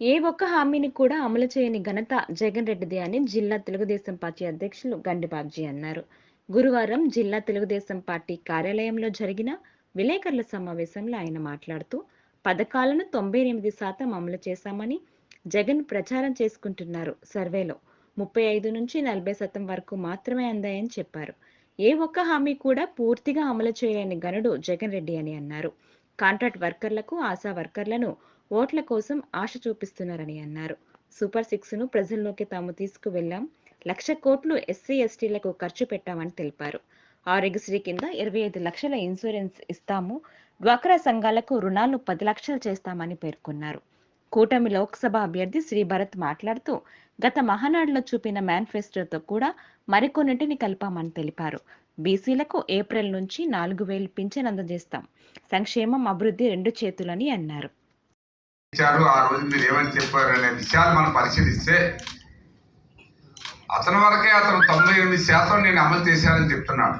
ఏ ఒక్క హామీని కూడా అమలు చేయని ఘనత జగన్ రెడ్డిది అని జిల్లా తెలుగుదేశం పార్టీ అధ్యక్షులు గండిబాబ్జీ అన్నారు. గురువారం జిల్లా తెలుగుదేశం పార్టీ కార్యాలయంలో జరిగిన విలేకరుల సమావేశంలో ఆయన మాట్లాడుతూ పథకాలను తొంభై ఎనిమిది శాతం అమలు చేశామని జగన్ ప్రచారం చేసుకుంటున్నారు సర్వేలో. ముప్పై ఐదు నుంచి నలభై శాతం వరకు మాత్రమే అందాయని చెప్పారు. ఏ ఒక్క హామీ కూడా పూర్తిగా అమలు చేయలేని గనుడు జగన్ రెడ్డి అని అన్నారు. కాంట్రాక్ట్ వర్కర్లకు ఆశా వర్కర్లను ఓట్ల కోసం ఆశ చూపిస్తున్నారని అన్నారు. సూపర్ సిక్స్ను ప్రజల్లోకి తాము తీసుకువెళ్ళాం లక్ష కోట్లు ఎస్సీ ఎస్టీలకు ఖర్చు పెట్టామని తెలిపారు. ఆరోగ్యశ్రీ కింద ఇరవై ఐదు లక్షల ఇన్సూరెన్స్ ఇస్తాము. డ్వాక్రా సంఘాలకు రుణాలు పది లక్షలు చేస్తామని పేర్కొన్నారు. కూటమి లోక్సభ అభ్యర్థి శ్రీ భరత్ మాట్లాడుతూ గత మహానాడులో చూపిన మేనిఫెస్టోతో కూడా మరికొన్నింటిని కలిపామని తెలిపారు. బీసీలకు ఏప్రిల్ నుంచి నాలుగు వేలు పింఛన్ అందజేస్తాం. సంక్షేమం అభివృద్ధి రెండు చేతులని అన్నారు. ఇచ్చారు ఆ రోజు మీరు ఏమని చెప్పారు అనే విషయాలు మనం పరిశీలిస్తే అతని వరకే అతను తొంభై ఎనిమిది శాతం నేను అమలు చేశానని చెప్తున్నాడు.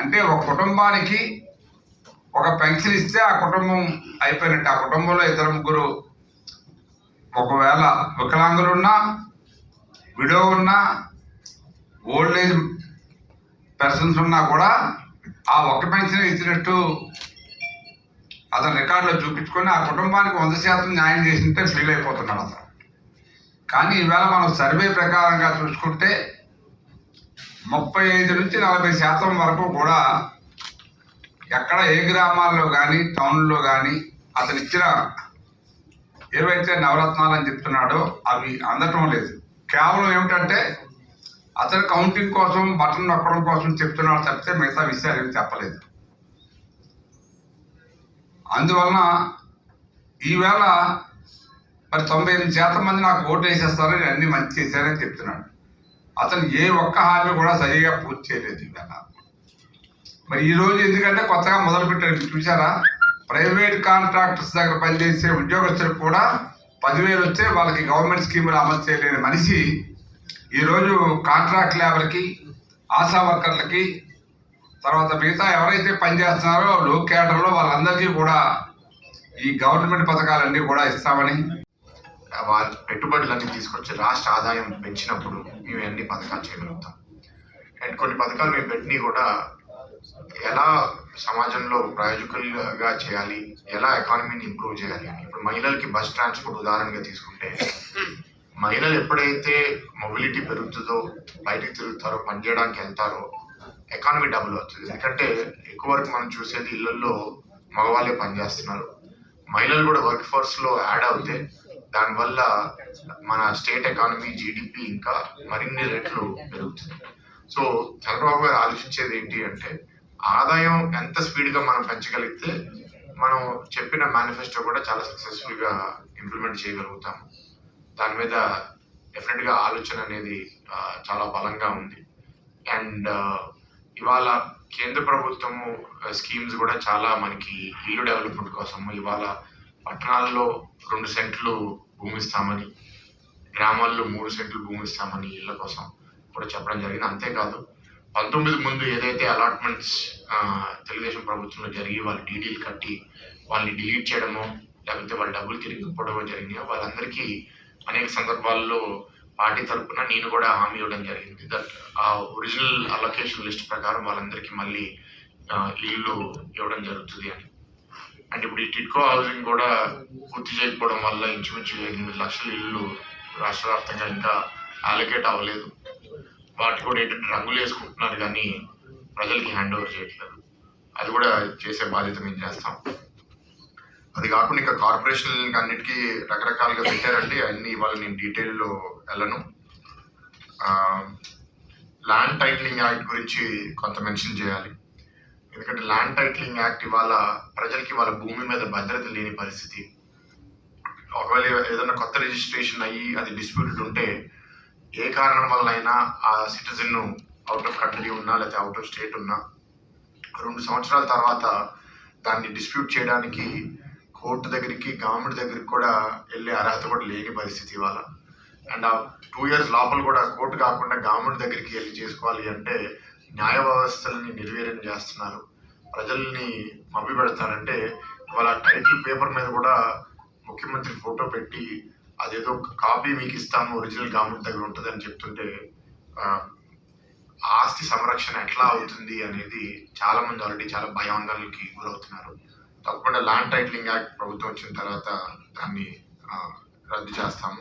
అంటే ఒక కుటుంబానికి ఒక పెన్షన్ ఇస్తే ఆ కుటుంబం అయిపోయినట్టు ఆ కుటుంబంలో ఇద్దరు ముగ్గురు ఒకవేళ వికలాంగులు ఉన్నా విడో ఉన్నా ఓల్డ్ ఏజ్ పర్సన్స్ ఉన్నా కూడా ఆ ఒక్క పెన్షన్ ఇచ్చినట్టు అతను రికార్డులో చూపించుకొని ఆ కుటుంబానికి వంద శాతం న్యాయం చేసింటే ఫీల్ అయిపోతున్నాడు అతను. కానీ ఈవేళ మనం సర్వే ప్రకారంగా చూసుకుంటే ముప్పై ఐదు నుంచి నలభై శాతం వరకు కూడా ఎక్కడ ఏ గ్రామాల్లో కానీ టౌన్లో కానీ అతను ఇచ్చిన ఏవైతే నవరత్నాలు అని చెప్తున్నాడో అవి అందటం లేదు. కేవలం ఏమిటంటే అతను కౌంటింగ్ కోసం బటన్ నొక్కడం కోసం చెప్తున్నాడు తప్పితే మిగతా విషయాలు ఏమి చెప్పలేదు. అందువలన ఈవేళ మరి తొంభై ఎనిమిది శాతం మంది నాకు ఓటు వేసేస్తారని అన్ని మంచి చేశారని చెప్తున్నాడు. అతను ఏ ఒక్క హామీ కూడా సరిగా పూర్తి చేయలేదు ఈవేళ. మరి ఈ రోజు ఎందుకంటే కొత్తగా మొదలుపెట్టారు చూసారా ప్రైవేట్ కాంట్రాక్టర్స్ దగ్గర పనిచేసే ఉద్యోగస్తులు కూడా పదివేలు వస్తే వాళ్ళకి గవర్నమెంట్ స్కీములు అమలు చేయలేని మనిషి ఈరోజు కాంట్రాక్ట్ లేబర్కి ఆశా వర్కర్లకి తర్వాత మిగతా ఎవరైతే పనిచేస్తున్నారో లో క్యాడర్లో వాళ్ళందరికీ కూడా ఈ గవర్నమెంట్ పథకాలన్నీ కూడా ఇస్తామని వాళ్ళ పెట్టుబడులన్నీ తీసుకొచ్చి రాష్ట్ర ఆదాయం పెంచినప్పుడు మేము అన్ని పథకాలు చేయగలుగుతాం? అండ్ కొన్ని పథకాలు మేము పెట్టినవి కూడా ఎలా సమాజంలో ప్రయోజకులుగా చేయాలి ఎలా ఎకానమీని ఇంప్రూవ్ చేయాలి అని. ఇప్పుడు మహిళలకి బస్ ట్రాన్స్పోర్ట్ ఉదాహరణగా తీసుకుంటే మహిళలు ఎప్పుడైతే మొబిలిటీ పెరుగుతుందో బయటికి తిరుగుతారో పనిచేయడానికి వెళ్తారో ఎకానమీ డబుల్ అవుతుంది. ఎందుకంటే ఎక్కువ వరకు మనం చూసేది ఇళ్ళలో మగవాళ్ళే పనిచేస్తున్నారు. మహిళలు కూడా వర్క్ ఫోర్స్లో యాడ్ అవుతే దానివల్ల మన స్టేట్ ఎకానమీ జీడిపి ఇంకా మరిన్ని రెట్లు పెరుగుతుంది. సో చంద్రబాబు గారు ఆలోచించేది ఏంటి అంటే ఆదాయం ఎంత స్పీడ్గా మనం పెంచగలిగితే మనం చెప్పిన మేనిఫెస్టో కూడా చాలా సక్సెస్ఫుల్గా ఇంప్లిమెంట్ చేయగలుగుతాం దాని మీద డెఫినెట్గా ఆలోచన అనేది చాలా బలంగా ఉంది. అండ్ ఇవాళ కేంద్ర ప్రభుత్వము స్కీమ్స్ కూడా చాలా మనకి ఇల్లు డెవలప్మెంట్ కోసము ఇవాళ పట్టణాల్లో రెండు సెంట్లు భూమి ఇస్తామని గ్రామాల్లో మూడు సెంట్లు భూమి ఇస్తామని ఇళ్ళ కోసం కూడా చెప్పడం జరిగింది. అంతేకాదు పంతొమ్మిది ముందు ఏదైతే అలాట్మెంట్స్ తెలుగుదేశం ప్రభుత్వంలో జరిగి వాళ్ళు డీడీలు కట్టి వాళ్ళని డిలీట్ చేయడమో లేకపోతే వాళ్ళ డబ్బులు తిరిగి ఇవ్వడమో జరిగినాయో వాళ్ళందరికీ అనేక సందర్భాల్లో పార్టీ తరఫున నేను కూడా హామీ ఇవ్వడం జరిగింది. దట్ ఆ ఒరిజినల్ అలొకేషన్ లిస్ట్ ప్రకారం వాళ్ళందరికీ మళ్ళీ ఇల్లు ఇవ్వడం జరుగుతుంది అని. అండ్ ఇప్పుడు ఈ టిట్కో హౌసింగ్ కూడా పూర్తి చేయకపోవడం వల్ల ఇంచుమించు ఎనిమిది లక్షల ఇల్లు రాష్ట్ర వ్యాప్తంగా ఇంకా అలొకేట్ అవ్వలేదు. వాటి కూడా ఏంటంటే రంగులు వేసుకుంటున్నారు కానీ ప్రజలకి హ్యాండ్ ఓవర్ చేయట్లేదు. అది కూడా చేసే బాధ్యత మేము చేస్తాం. అది కాకుండా ఇంకా కార్పొరేషన్ అన్నిటికీ రకరకాలుగా పెట్టారండి. అన్ని ఇవాళ నేను డీటెయిల్లో వెళ్ళను. ల్యాండ్ టైటిలింగ్ యాక్ట్ గురించి కొంత మెన్షన్ చేయాలి. ఎందుకంటే ల్యాండ్ టైటిలింగ్ యాక్ట్ ఇవాళ ప్రజలకి వాళ్ళ భూమి మీద భద్రత లేని పరిస్థితి. ఒకవేళ ఏదైనా కొత్త రిజిస్ట్రేషన్ అయ్యి అది డిస్ప్యూటెడ్ ఉంటే ఏ కారణం వల్ల అయినా ఆ సిటిజన్ అవుట్ ఆఫ్ కంట్రీ ఉన్నా లేకపోతే అవుట్ ఆఫ్ స్టేట్ ఉన్నా రెండు సంవత్సరాల తర్వాత దాన్ని డిస్ప్యూట్ చేయడానికి కోర్టు దగ్గరికి గవర్నమెంట్ దగ్గరికి కూడా వెళ్ళే అర్హత కూడా లేని పరిస్థితి ఇవాళ. అండ్ ఆ టూ ఇయర్స్ లోపల కూడా కోర్టు కాకుండా గవర్నమెంట్ దగ్గరికి వెళ్ళి చేసుకోవాలి అంటే న్యాయ వ్యవస్థలని నిర్వీర్యం చేస్తున్నారు. ప్రజల్ని మభ్య పెడతారంటే ఇవాళ టైటిల్ పేపర్ మీద కూడా ముఖ్యమంత్రి ఫోటో పెట్టి అదేదో కాపీ మీకు ఇస్తాము ఒరిజినల్ గవర్నమెంట్ దగ్గర ఉంటుందని చెప్తుంటే ఆస్తి సంరక్షణ ఎట్లా అవుతుంది అనేది చాలామంది ఆల్రెడీ చాలా భయాందోళనకి గురవుతున్నారు. తప్పకుండా ల్యాండ్ టైటిలింగ్ యాక్ట్ ప్రభుత్వం వచ్చిన తర్వాత దాన్ని రద్దు చేస్తాము.